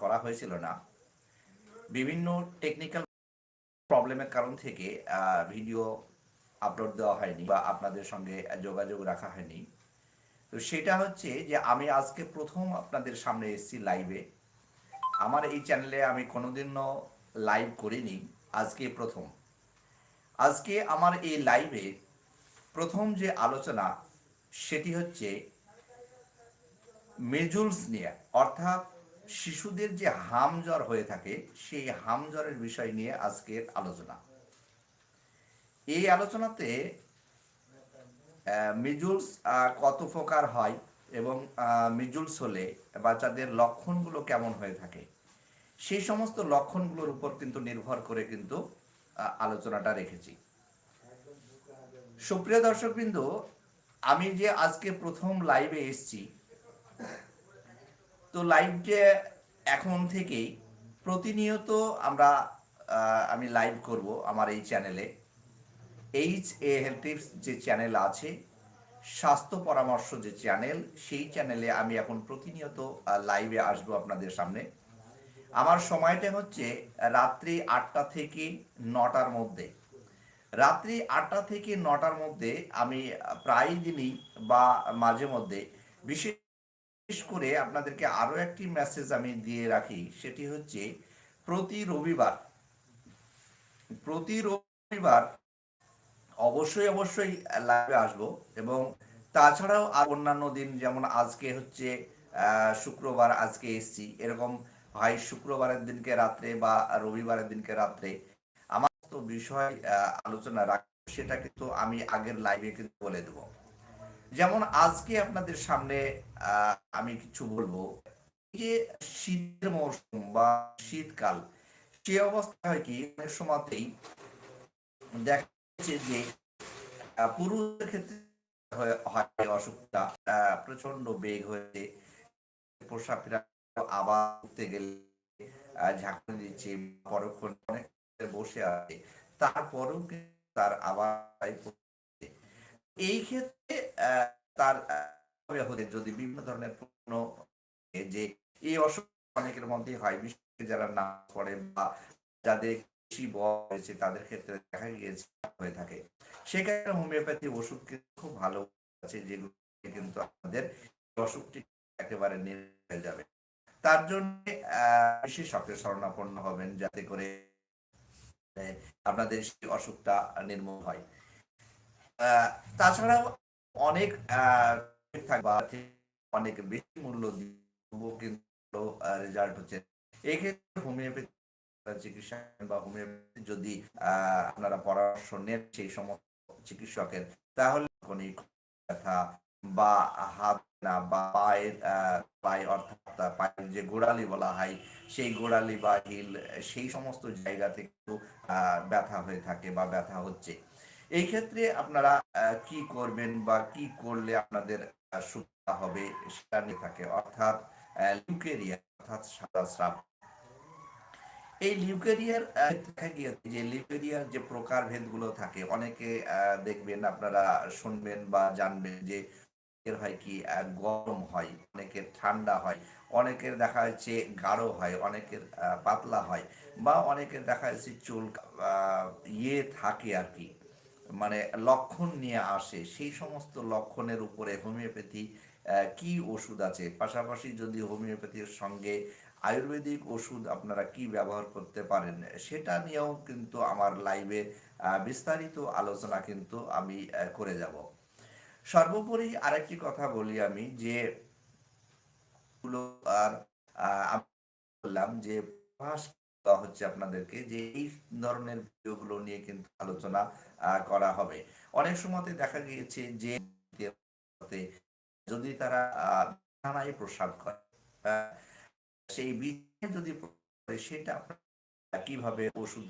করা হয়েছিল না। বিভিন্ন টেকনিক্যাল প্রবলেমের কারণ থেকে ভিডিও আপলোড দেওয়া হয়নি বা আপনাদের সঙ্গে যোগাযোগ রাখা হয়নি। তো সেটা হচ্ছে যে, আমি আজকে প্রথম আপনাদের সামনে এসেছি লাইভে আমার এই চ্যানেলে আমি কোনোদিনও লাইভ করিনি, আজকে প্রথম। আজকে আমার এই লাইভে প্রথম যে আলোচনা, সেটি হচ্ছে মেজুলস নিয়ে, অর্থাৎ শিশুদের যে হাম জ্বর হয়ে থাকে, সেই হাম জ্বরের বিষয় নিয়ে আজকের আলোচনা। এই আলোচনাতে মিজুলস কত প্রকার হয় এবং মিজুলস হলে বাচ্চাদের লক্ষণগুলো কেমন হয়ে থাকে, সেই সমস্ত লক্ষণগুলোর উপর কিন্তু নির্ভর করে কিন্তু আলোচনাটা রেখেছি। সুপ্রিয় দর্শকবৃন্দ, আমি যে আজকে প্রথম লাইভে এসেছি তো লাইভে এখন থেকেই প্রতিনিয়ত আমরা আমি লাইভ করব আমার এই চ্যানেলে এইচ এ হেলথ টিপস যে চ্যানেল আছে, স্বাস্থ্য পরামর্শ যে চ্যানেল সেই চ্যানেলে আমি এখন প্রতিনিয়ত লাইভে আসব আপনাদের সামনে। আমার সময়টা হচ্ছে রাত্রি আটটা থেকে নটার মধ্যে। রাত্রি আটটা থেকে নটার মধ্যে আমি প্রায় দিনই বা মাঝে মধ্যে বিশেষ করে আপনাদেরকে আরও একটি মেসেজ আমি দিয়ে রাখি, সেটি হচ্ছে প্রতি রবিবার প্রতি রবিবার অবশ্যই অবশ্যই লাইভে আসব এবং তাছাড়াও আর অন্যান্য দিন যেমন আজকে হচ্ছে শুক্রবার আজকে এসছি, এরকম হয় শুক্রবারের দিনকে রাত্রে বা রবিবারের দিনকে রাত্রে আমার তো বিষয় আলোচনা রাখ সেটা কিন্তু আমি আগের লাইভে কিন্তু বলে দেবো। যেমন আজকে আপনাদের সামনে আমি কিছু বলব যে শীতের মৌসুম বা শীতকাল, সে অবস্থা হয় কি, অনেক সময়তেই দেখা যাচ্ছে যে পুরুষের ক্ষেত্রে হয় অসুখটা প্রচণ্ড বেগ হয়েছে পোষা আবার উঠতে গেলে ঝাঁকুনি দিচ্ছে, পরক্ষণ অনেক বসে আছে তারপরেও তার আবার। এই ক্ষেত্রে তার হতে যদি বিভিন্ন ধরনের পূর্ণ যে এই অসুখ অনেকের মধ্যেই হয় বিশেষ যারা না করে বা যাদের বেশি বয়স তাদের ক্ষেত্রে দেখা গিয়েছে হয়ে থাকে। সেখানে হোমিওপ্যাথি ওষুধ কিন্তু খুব ভালো আছে যেগুলো কিন্তু আমাদের অসুখটি একেবারে হয়ে যাবে। তার জন্য আহ, বিশেষজ্ঞের শরণাপন্ন হবেন যাতে করে আপনাদের অসুখটা নির্মূল হয়। তাছাড়াও অনেক অনেক বেশি মূল্য কিন্তু রেজাল্ট হচ্ছে। এক্ষেত্রে হোমিওপ্যাথি চিকিৎসা বা হোমিওপ্যাথি যদি আপনারা পরামর্শ নেন সেই সমস্ত চিকিৎসকের, তাহলে ব্যথা বা হাত না, বা পায়ের পায়ে অর্থাৎ পায়ের যে গোড়ালি বলা হয়, সেই গোড়ালি বা হিল, সেই সমস্ত জায়গা থেকে ব্যথা হয়ে থাকে বা ব্যথা হচ্ছে। এই ক্ষেত্রে আপনারা কি করবেন বা কি করলে আপনাদের সুবিধা হবে সেটা নিয়ে থাকে। অর্থাৎ লিউকেরিয়া, অর্থাৎ সাদা স্রাব। এই লিউকেরিয়ার দেখা গিয়েছে যে লিউকেরিয়ার যে থাকে, অনেকে দেখবেন, আপনারা শুনবেন বা জানবেন যে হয় কি গরম হয়, অনেকের ঠান্ডা হয়, অনেকের দেখা যাচ্ছে গাঢ় হয়, অনেকের পাতলা হয়, বা অনেকের দেখা যাচ্ছে চুল ইয়ে থাকে আর কি। মানে লক্ষণ নিয়ে আসে, সেই সমস্ত লক্ষণের উপরে হোমিওপ্যাথি কি ওষুধ আছে? পাশাপাশি যদি হোমিওপ্যাথির সঙ্গে আয়ুর্বেদিক ওষুধ আপনারা কি ব্যবহার করতে পারেন? সেটা নিয়েও কিন্তু আমার লাইভে বিস্তারিত আলোচনা কিন্তু আমি করে যাব। সর্বোপরি আরেকটি কথা বলি আমি, যে আর বললাম যে দেওয়া হচ্ছে আপনাদেরকে যে এই ধরনের ভিডিওগুলো নিয়ে কিন্তু আলোচনা করা হবে। অনেক সময়তে দেখা গিয়েছে যে যদি তারা বিছানায় প্রসাব করে সেই বিছানায় যদি সেটা কীভাবে ওষুধ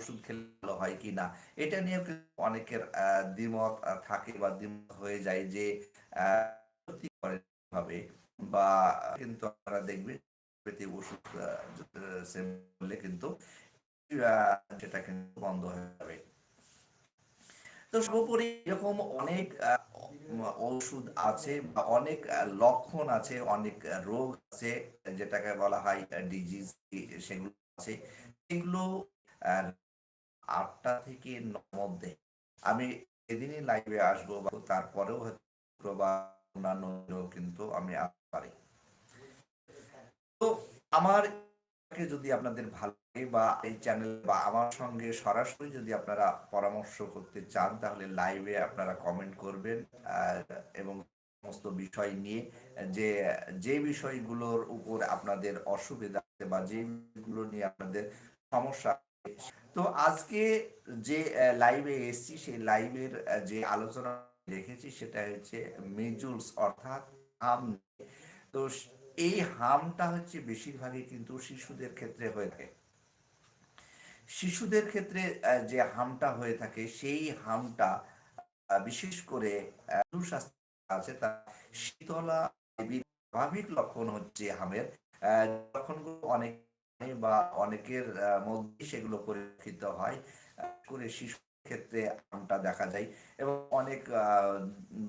ওষুধ খেলে ভালো হয় কি না, এটা নিয়ে অনেকের দ্বিমত থাকে বা দ্বিমত হয়ে যায় যে হবে বা কিন্তু আপনারা দেখবেন ওষুধ কিন্তু সেটা কিন্তু বন্ধ হয়ে যাবে। তো সর্বোপরি এরকম অনেক ওষুধ আছে বা অনেক লক্ষণ আছে অনেক রোগ আছে যেটাকে বলা হয় ডিজিজ সেগুলো আছে। আহ, আটটা থেকে নটার মধ্যে। আমি এদিনই লাইভে আসব বা তারপরেও হয়তো বা অন্যান্য কিন্তু আমি আসতে পারি। আমার যদি আপনাদের ভালো বা এই চ্যানেল বা আমার সঙ্গে সরাসরি যদি আপনারা পরামর্শ করতে চান, তাহলে লাইভে আপনারা কমেন্ট করবেন এবং সমস্ত বিষয় নিয়ে যে যে বিষয়গুলোর উপর আপনাদের অসুবিধা আছে বা যেগুলো নিয়ে আপনাদের সমস্যা তো আজকে যে লাইভে এসেছি, সেই লাইভের যে আলোচনা রেখেছি সেটা হচ্ছে মেজুলস অর্থাৎ আম তো এই হামটা হচ্ছে বেশিরভাগই কিন্তু শিশুদের ক্ষেত্রে হয়ে থাকে। শিশুদের ক্ষেত্রে যে হামটা হয়ে থাকে, সেই হামটা বিশেষ করে আছে, তা শীতলা স্বাভাবিক লক্ষণ হচ্ছে হামের লক্ষণগুলো অনেক বা অনেকের মধ্যে সেগুলো পরীক্ষিত হয় করে শিশুর ক্ষেত্রে হামটা দেখা যায় এবং অনেক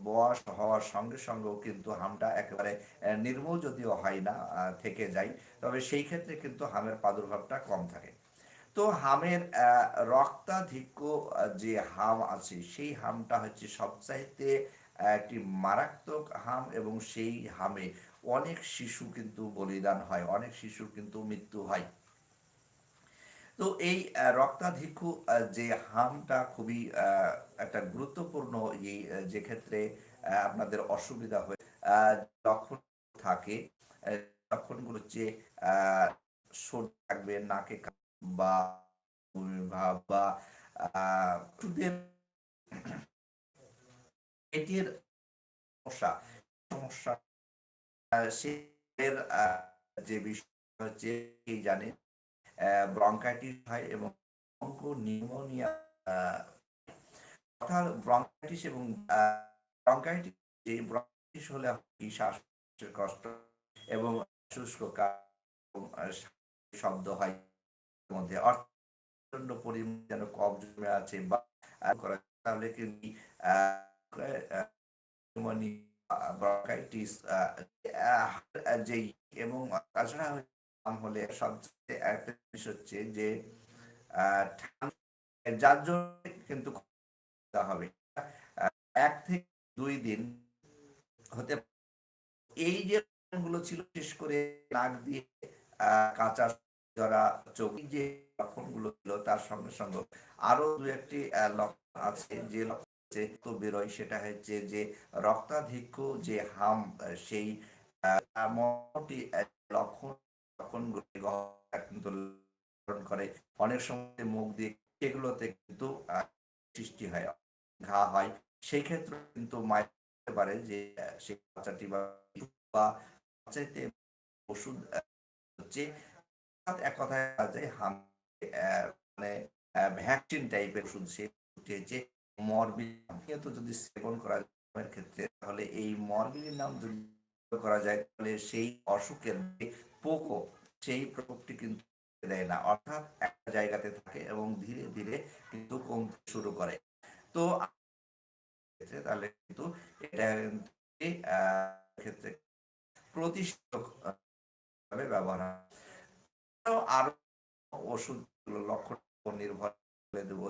বয়স হওয়ার সঙ্গে সঙ্গেও কিন্তু হামটা একেবারে নির্মূল যদিও হয় না থেকে যায়। তবে সেই ক্ষেত্রে কিন্তু হামের প্রাদুর্ভাবটা কম থাকে। তো হামের রক্তাধিক্য যে হাম আছে, সেই হামটা হচ্ছে সবচাইতে একটি মারাত্মক হাম এবং সেই হামে অনেক শিশু কিন্তু বলিদান হয়, অনেক শিশুর কিন্তু মৃত্যু হয়। তো এই রক্তাধিক্য যে হামটা খুবই একটা গুরুত্বপূর্ণ এই যে ক্ষেত্রে আপনাদের অসুবিধা হয়ে লক্ষণ থাকে লক্ষণগুলো হচ্ছে সর্দি থাকবে নাকে বা বা পেটের সমস্যা সমস্যা আহ, যে বিষয় হচ্ছে কি জানে? ব্রঙ্কাইটিস হয় এবং নিউমোনিয়া অর্থাৎ ব্রঙ্কাইটিস এবং ব্রঙ্কাইটিস যে ব্রঙ্কাইটিস হলে কি শ্বাসের কষ্ট এবং শুষ্ক শব্দ হয় মধ্যে। প্রচণ্ড পরিমাণ যেন কফ জমে আছে বা করা তাহলে কি ব্রঙ্কাইটিস যেই এবং তাছাড়া হলে সবচেয়ে একটা হচ্ছে যে যার জন্য কিন্তু হবে। এক থেকে দুই দিন হতে এই যে লক্ষণগুলো ছিল করে নাক দিয়ে কাঁচা ধরা চোখ যে ছিল, তার সঙ্গে সঙ্গে আরও দু একটি লক্ষণ আছে যে লক্ষণ বেরোয়, সেটা হচ্ছে যে রক্তাধিক্য যে হাম সেই লক্ষণ লক্ষণগুলো কিন্তু করে। অনেক সময় মুখ দিয়ে সেগুলোতে কিন্তু সৃষ্টি হয়, ঘা হয়। সেই ক্ষেত্রে কিন্তু মায়ের পারে যে সেই বাচ্চাটি বা বাচ্চাতে ওষুধ হচ্ছে এক কথায় যায়, হাম মানে ভ্যাকসিন টাইপের ওষুধ সে ওষুধটি হচ্ছে মরবিল। তো যদি সেবন করা যায় ক্ষেত্রে, তাহলে এই মরবিলের নাম যদি করা যায়, তাহলে সেই অসুখের প্রকোপ সেই প্রকোপটি কিন্তু দেয় না। অর্থাৎ একটা জায়গাতে থাকে এবং ধীরে ধীরে কিন্তু কমতে শুরু করে। তো তাহলে কিন্তু এটা ক্ষেত্রে প্রতিষেধক ভাবে ব্যবহার হয়। আরও ওষুধ লক্ষণ নির্ভর করে দেব।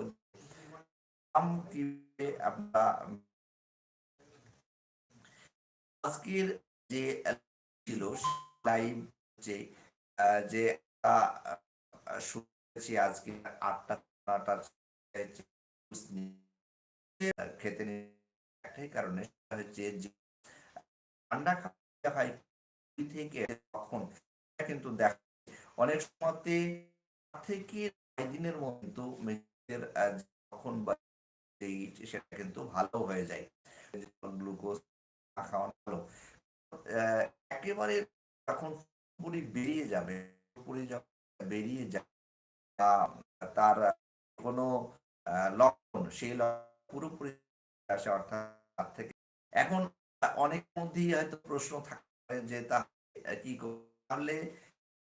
আমরা আজকের যে ছিল, লাইভ যে যে শুনেছি আজকে আটটা খেতে একটাই কারণে হচ্ছে ঠান্ডা খাওয়া হয় থেকে তখন। কিন্তু দেখা, অনেক সময়তে থেকে দিনের কিন্তু মেয়েদের সেটা কিন্তু ভালো হয়ে যায়। গ্লুকোজ খাওয়ানো একেবারে যখন পুরি বেরিয়ে যাবে পুরি যখন বেরিয়ে যাবে তার কোনো লক্ষণ, সেই পুরোপুরি আসে, অর্থাৎ থেকে। এখন অনেক মধ্যেই হয়তো প্রশ্ন থাকবে যে, তা কি করলে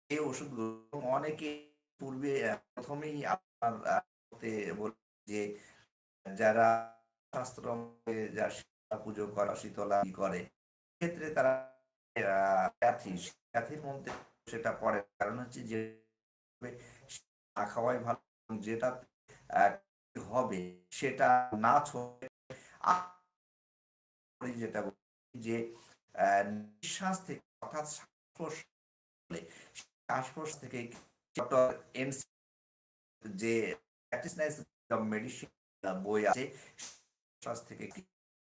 এই ওষুধগুলো? অনেকে পূর্বে প্রথমেই আপনার যে, যারা শাস্ত্র যা পুজো করা, শীতলা করে? ক্ষেত্রে তারা আহ, প্যাথি মধ্যে সেটা পড়ে। কারণ হচ্ছে যে খাওয়াই ভালো যেটা হবে সেটা না ছড়ে যেটা যে নিঃশ্বাস থেকে অর্থাৎ শ্বাস শ্বাস থেকে যে মেডিসিন বই আছে শ্বাস থেকে